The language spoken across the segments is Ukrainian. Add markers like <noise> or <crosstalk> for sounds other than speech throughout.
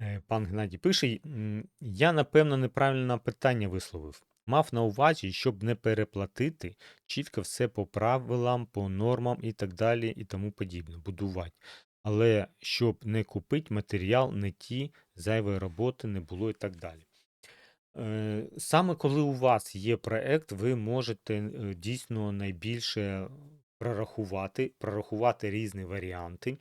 Е, Пан Геннадій пише: Я, напевно, неправильне питання висловив. Мав на увазі, щоб не переплатити, чітко все по правилам, по нормам і так далі, і тому подібне, будувати. Але щоб не купити матеріал, не ті, зайвої роботи не було і так далі. Е, Саме коли у вас є проект, ви можете е, дійсно найбільше прорахувати, прорахувати різні варіанти.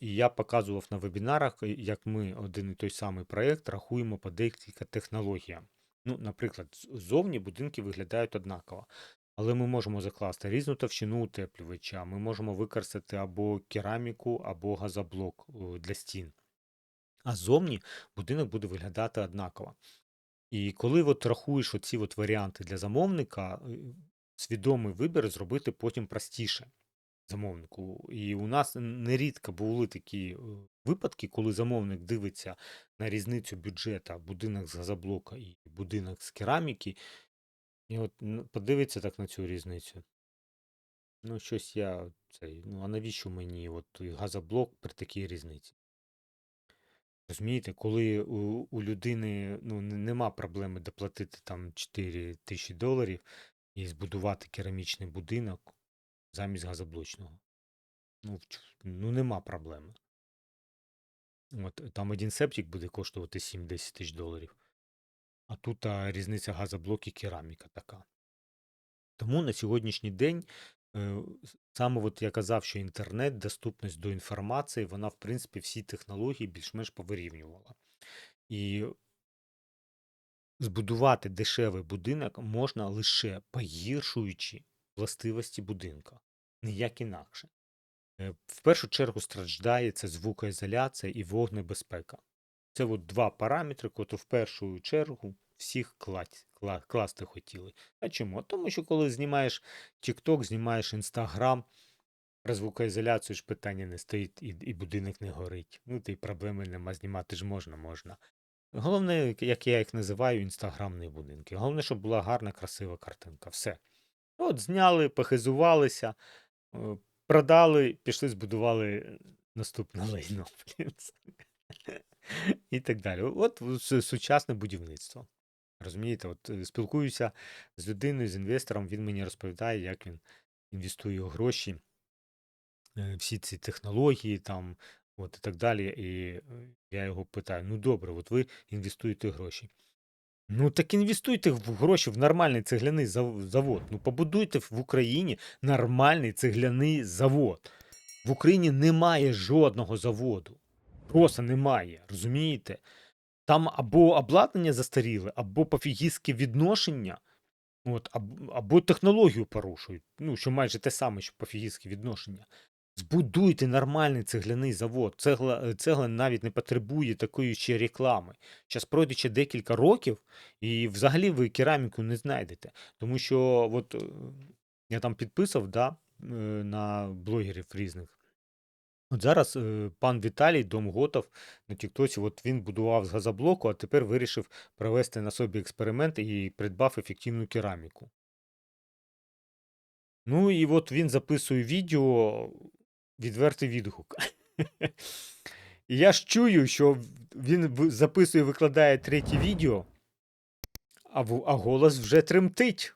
І я показував на вебінарах, е, як ми один і той самий проект рахуємо по декілька технологіям. Ну, наприклад, з- ззовні будинки виглядають однаково. Але ми можемо закласти різну товщину утеплювача, ми можемо використати або кераміку, або газоблок для стін. А ззовні будинок буде виглядати однаково. І коли от рахуєш оці от варіанти для замовника, е, свідомий вибір зробити потім простіше замовнику. І у нас нерідко були такі е, випадки, коли замовник дивиться на різницю бюджета будинок з газоблока і будинок з кераміки, і от подивиться так на цю різницю. Ну, щось я цей, ну а навіщо мені от газоблок при такій різниці? Розумієте, коли у, у людини ну, нема проблеми доплатити там 4 тисячі доларів і збудувати керамічний будинок замість газоблочного. Ну, ну нема проблеми. От там один септик буде коштувати 7-10 тисяч доларів, а тут а, різниця газоблок і кераміка така. Тому на сьогоднішній день е, саме от я казав, що інтернет, доступність до інформації, вона, в принципі, всі технології більш-менш повирівнювала. І збудувати дешевий будинок можна лише погіршуючи властивості будинка, ніяк інакше. Е, В першу чергу страждає це звукоізоляція і вогнебезпека. Це от два параметри, котрі в першу чергу всіх класть, класти хотіли. А чому? Тому що коли знімаєш TikTok, знімаєш Instagram, про звукоізоляцію ж питання не стоїть і, і будинок не горить. Ну, та й проблеми нема, знімати ж можна, можна. Головне, як я їх називаю, інстаграмні будинки. Головне, щоб була гарна, красива картинка. Все. От зняли, похизувалися, е, продали, пішли, збудували е, наступне лайно. <laughs> І так далі. От сучасне будівництво. Розумієте, от е, спілкуюся з людиною, з інвестором, він мені розповідає, як він інвестує гроші, всі ці технології там, от і так далі. І е, я його питаю: ну добре, от ви інвестуєте гроші. Ну так інвестуйте в гроші в нормальний цегляний завод. Ну побудуйте в Україні нормальний цегляний завод. В Україні немає жодного заводу. Просто немає, розумієте? Там або обладнання застаріле, або пофігістське відношення, от, або, або технологію порушують. Ну, що майже те саме, що пофігістське відношення. Збудуйте нормальний цегляний завод. Цегла, е, цегла навіть не потребує такої ще реклами. Зараз пройде ще декілька років, і взагалі ви кераміку не знайдете. Тому що от, е, я там підписав да, е, на блогерів різних. От зараз пан Віталій Домготов на Тіктоці, от він будував з газоблоку, а тепер вирішив провести на собі експеримент і придбав ефективну кераміку. Ну і от він записує відео, відвертий відгук. І я ж чую, що він записує, викладає третє відео, а, а голос вже тремтить.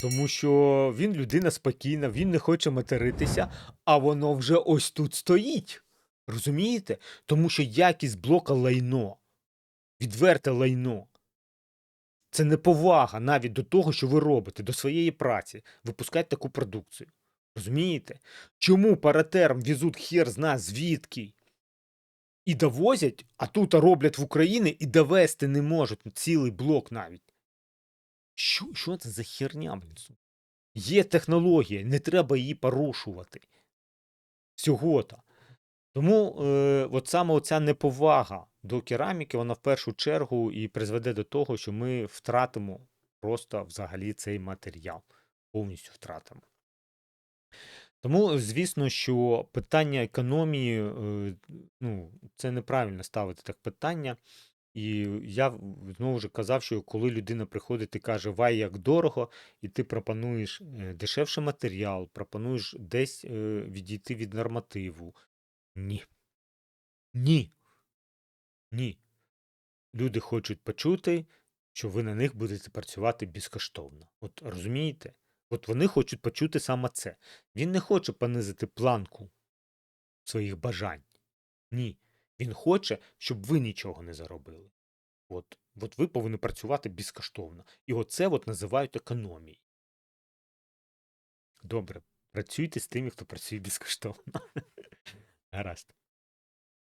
Тому що він людина спокійна, він не хоче материтися, а воно вже ось тут стоїть. Розумієте? Тому що якість блока лайно, відверте лайно. Це неповага навіть до того, що ви робите, до своєї праці, випускати таку продукцію. Розумієте? Чому паратерм везуть хер зна звідки? І довозять, а тут роблять в Україні і довести не можуть цілий блок навіть. Що, що це за херня, блін? Є технологія, не треба її порушувати. Всього-то. Тому е, от саме оця неповага до кераміки, вона в першу чергу і призведе до того, що ми втратимо просто взагалі цей матеріал. Повністю втратимо. Тому, звісно, що питання економії, е, ну, це неправильно ставити так питання. І я знову ж казав, що коли людина приходить і каже, вай як дорого, і ти пропонуєш е, дешевший матеріал, пропонуєш десь е, відійти від нормативу. Ні. Ні. Ні. люди хочуть почути, що ви на них будете працювати безкоштовно. От розумієте? От вони хочуть почути саме це. Він не хоче понизити планку своїх бажань. Ні. Він хоче, щоб ви нічого не заробили. От, от ви повинні працювати безкоштовно. І оце от називають економією. Добре, працюйте з тими, хто працює <laughs> безкоштовно. Гаразд.